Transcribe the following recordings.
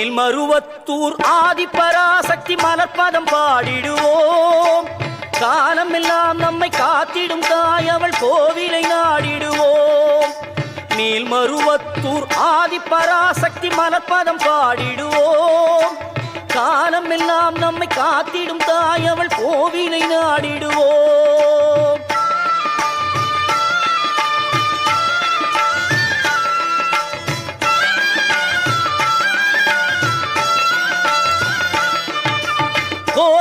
மேல் மேல்மருவத்தூர் ஆதிபராசக்தி மலர்பதம் பாடிடுவோம். காலமெல்லாம் நம்மை காத்திடும் தாய் அவள் கோவிலை நாடிடுவோம். மேல் மேல்மருவத்தூர் ஆதிபராசக்தி மலர்பதம் பாடிடுவோம். காலமெல்லாம் நம்மை காத்திடும் தாய் அவள் கோவிலை நாடிடுவோம்.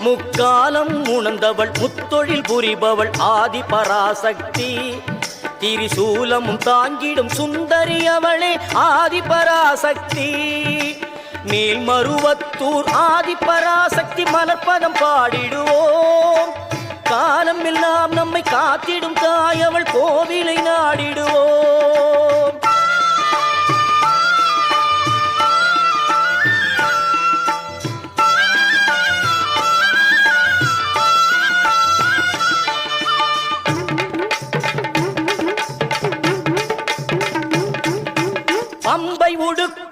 முக்காலம் உணர்ந்தவள் முத்தொழில் புரிபவள் ஆதி பராசக்தி. திரிசூலமும் தாங்கிடும் சுந்தரி அவளே ஆதி ஆதிபராசக்தி மேல்மருவத்தூர் ஆதிபராசக்தி மலர்பதம் பாடிடுவோம். காலம் எல்லாம் நம்மை காத்திடும் தாய் அவள் கோவிலை நாடிடுவோம்.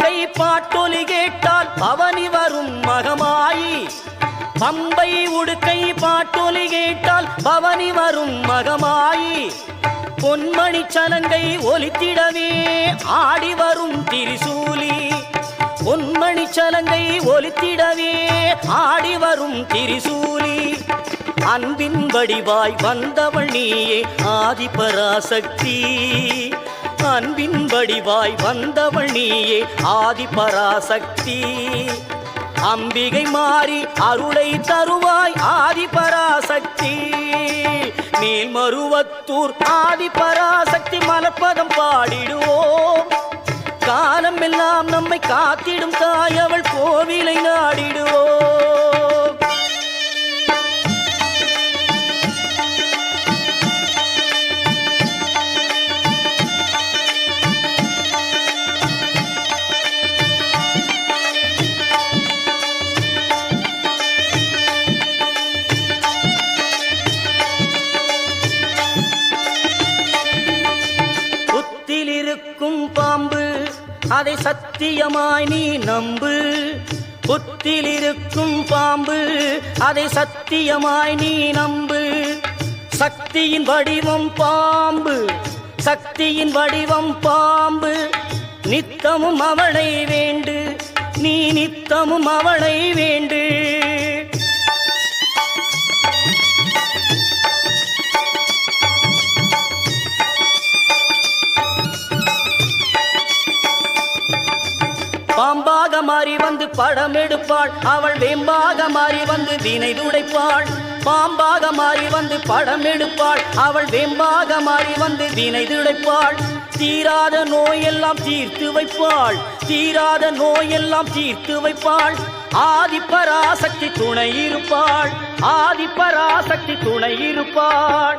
பம்பை பாட்டொலி கேட்டால் பவனி வரும் மகமாயி. பம்பை உடுக்கை பாட்டொலி கேட்டால் பவனி வரும் மகமாயி. பொன்மணி சலங்கை ஒலித்திடவே ஆடி வரும் திரிசூலி. பொன்மணி சலங்கை ஒலித்திடவே ஆடி வரும் திரிசூலி. அன்பின் வடிவாய் வந்தவள் நீயே ஆதிபராசக்தி. அன்பின் வடிவாய் வந்தவள் நீயே ஆதி பராசக்தி. அம்பிகை மாறி அருளை தருவாய் ஆதி ஆதிபராசக்தி மேல்மருவத்தூர் ஆதிபராசக்தி மலப்பதம் பாடிடுவோம். காலம் எல்லாம் நம்மை காத்திடும் தாய் அவள் கோவிலை நாடிடுவோம். அதை சத்தியமாய் நீ நம்பு. புத்தில் இருக்கும் பாம்பு அதை சத்தியமாய் நீ நம்பு. சக்தியின் வடிவம் பாம்பு சக்தியின் வடிவம் பாம்பு. நித்தமும் அவளை வேண்டு நீ நித்தமும் அவளை வேண்டு. பாம்பாக மாறி வந்து படம் எடுப்பாள். அவள் வேம்பாக மாறி வந்து வீணை துடைப்பாள். பாம்பாக மாறி வந்து படம் எடுப்பாள். அவள் வேம்பாக மாறி வந்து வீணை துடைப்பாள். தீராத நோயெல்லாம் தீர்த்து வைப்பாள். தீராத நோயெல்லாம் தீர்த்து வைப்பாள். ஆதிப்பராசக்தி துணை இருப்பாள். ஆதிப்பராசக்தி துணை இருப்பாள்.